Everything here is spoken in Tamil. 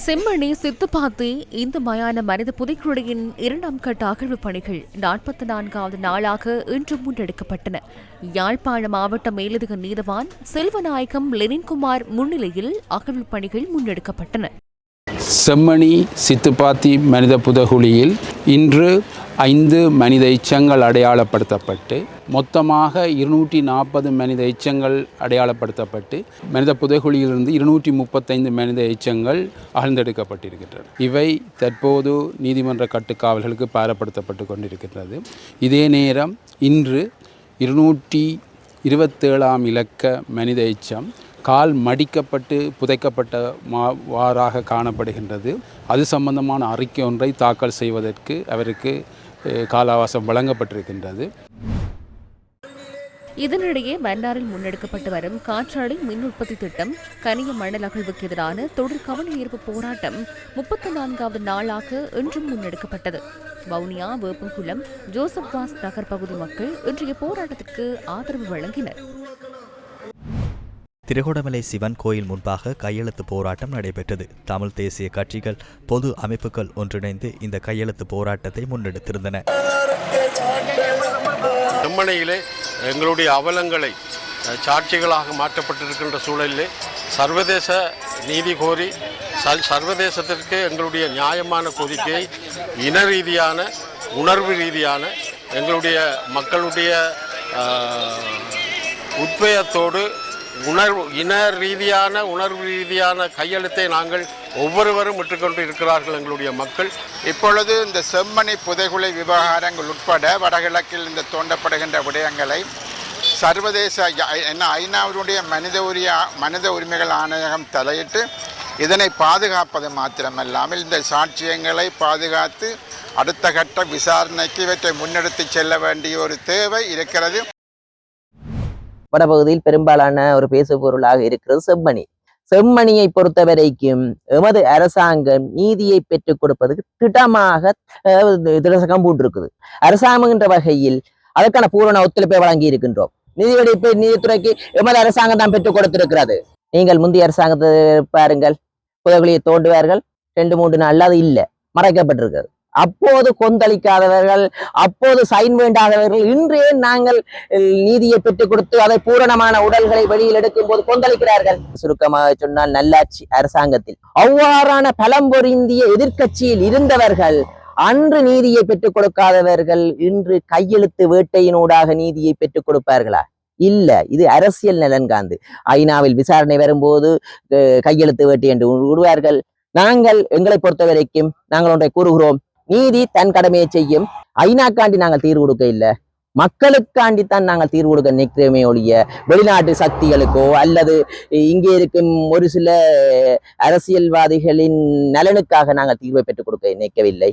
செம்மணி சித்துப்பாத்தி இந்து மயான மனித புதைக்குழியின் இரண்டாம் கட்ட அகழ்வு பணிகள் நாற்பத்தி நான்காவது நாளாக இன்று முன்னெடுக்கப்பட்டன. யாழ்ப்பாண மாவட்ட மேலதிக நீதவான் செல்வநாயகம் லெனின்குமார் முன்னிலையில் அகழ்வு பணிகள் முன்னெடுக்கப்பட்டன. செம்மணி சித்துப்பாத்தி மனித புதகுழியில் இன்று ஐந்து மனித எச்சங்கள் அடையாளப்படுத்தப்பட்டு மொத்தமாக இருநூற்றி நாற்பது மனித எச்சங்கள் அடையாளப்படுத்தப்பட்டு மனித புதைகுழியிலிருந்து இருநூற்றி முப்பத்தைந்து மனித எச்சங்கள் அகழ்ந்தெடுக்கப்பட்டிருக்கின்றன. இவை தற்போது நீதிமன்ற கட்டுக்காவல்களுக்கு பாரப்படுத்தப்பட்டு கொண்டிருக்கின்றது. இதே நேரம் இன்று இருநூற்றி இருபத்தேழாம் இலக்க மனித எச்சம் கால் மடிக்கப்பட்டு புதைக்கப்பட்ட மா வாராக காணப்படுகின்றது. அது சம்பந்தமான அறிக்கை ஒன்றை தாக்கல் செய்வதற்கு அவருக்கு காலாவாசம் வழங்கப்பட்டிருக்கின்றது. இதனிடையே மன்னாரில் முன்னெடுக்கப்பட்டு வரும் காற்றாலை மின் உற்பத்தி திட்டம் கனிய மணல் அகழ்வுக்கு எதிரான தொடர் கவன ஈர்ப்பு போராட்டம் முப்பத்தி நான்காவது நாளாக இன்றும் முன்னெடுக்கப்பட்டது. வவுனியா வேப்பங்குளம் ஜோசப் வாஸ் நகர் பகுதி மக்கள் இன்றைய போராட்டத்திற்கு ஆதரவு வழங்கினர். திருகோணமலை சிவன் கோயில் முன்பாக கையெழுத்து போராட்டம் நடைபெற்றது. தமிழ் தேசிய கட்சிகள் பொது அமைப்புகள் ஒன்றிணைந்து இந்த கையெழுத்து போராட்டத்தை முன்னெடுத்திருந்தன. செம்மனையிலே எங்களுடைய அவலங்களை சாட்சிகளாக மாற்றப்பட்டிருக்கின்ற சூழலிலே சர்வதேச நீதி கோரி சர்வதேசத்திற்கு எங்களுடைய நியாயமான கோரிக்கையை இன ரீதியான உணர்வு ரீதியான எங்களுடைய மக்களுடைய உத்வேகத்தோடு உணர்வு இன ரீதியான உணர்வு ரீதியான கையெழுத்தை நாங்கள் ஒவ்வொருவரும் விட்டுக்கொண்டு இருக்கிறார்கள் எங்களுடைய மக்கள். இப்பொழுது இந்த செம்மணி புதைகுலை விவகாரங்கள் உட்பட வடகிழக்கில் இந்த தோண்டப்படுகின்ற விடயங்களை சர்வதேச என்ன ஐநாவினுடைய மனித உரிய மனித உரிமைகள் ஆணையகம் தலையிட்டு இதனை பாதுகாப்பது மாத்திரமல்லாமல் இந்த சாட்சியங்களை பாதுகாத்து அடுத்த கட்ட விசாரணைக்கு இவற்றை முன்னெடுத்து செல்ல வேண்டிய ஒரு தேவை இருக்கிறது. வடபகுதியில் பெரும்பாலான ஒரு பேசு பொருளாக இருக்கிறது செம்மணி. செம்மணியை பொறுத்தவரைக்கும் எமது அரசாங்கம் நீதியை பெற்றுக் கொடுப்பதற்கு திட்டமாக திடசகம் பூண்டிருக்குது அரசாங்கம் என்ற வகையில் அதற்கான பூரண ஒத்துழைப்பை வழங்கி இருக்கின்றோம். நிதியளிப்பு நீதித்துறைக்கு எமது அரசாங்கம் தான் பெற்றுக் கொடுத்திருக்கிறது. நீங்கள் முந்தைய அரசாங்கத்தை பாருங்கள் புதகுலியை தோண்டுவார்கள். ரெண்டு மூன்று நாள் அது இல்லை மறைக்கப்பட்டிருக்கிறது. அப்போது கொந்தளிக்காதவர்கள் அப்போது சைன் வேண்டாதவர்கள் இன்றே நாங்கள் நீதியை பெற்றுக் கொடுத்து அதை பூரணமான உடல்களை வெளியில் எடுக்கும் போது கொந்தளிக்கிறார்கள். சுருக்கமாக சொன்னால் நல்லாட்சி அரசாங்கத்தில் அவ்வாறான பலம்பொருந்திய எதிர்கட்சியில் இருந்தவர்கள் அன்று நீதியை பெற்றுக் கொடுக்காதவர்கள் இன்று கையெழுத்து வேட்டையினூடாக நீதியை பெற்றுக் கொடுப்பார்களா? இல்ல இது அரசியல் நலன்காந்து. ஐநாவில் விசாரணை வரும்போது அஹ், கையெழுத்து வேட்டை என்று விடுவார்கள் நாங்கள் எங்களை பொறுத்த வரைக்கும் நாங்கள் ஒன்றை கூறுகிறோம். நீதி தன் கடமையை செய்யும். ஐநாக்காண்டி நாங்கள் தீர்வு கொடுக்க இல்லை. மக்களுக்காண்டி தான் நாங்கள் தீர்வு கொடுக்க நிற்கிறோமே ஒழிய வெளிநாட்டு சக்திகளுக்கோ அல்லது இங்கே இருக்கும் ஒரு சில அரசியல்வாதிகளின் நலனுக்காக நாங்கள் தீர்வை பெற்றுக் கொடுக்க நிற்கவில்லை.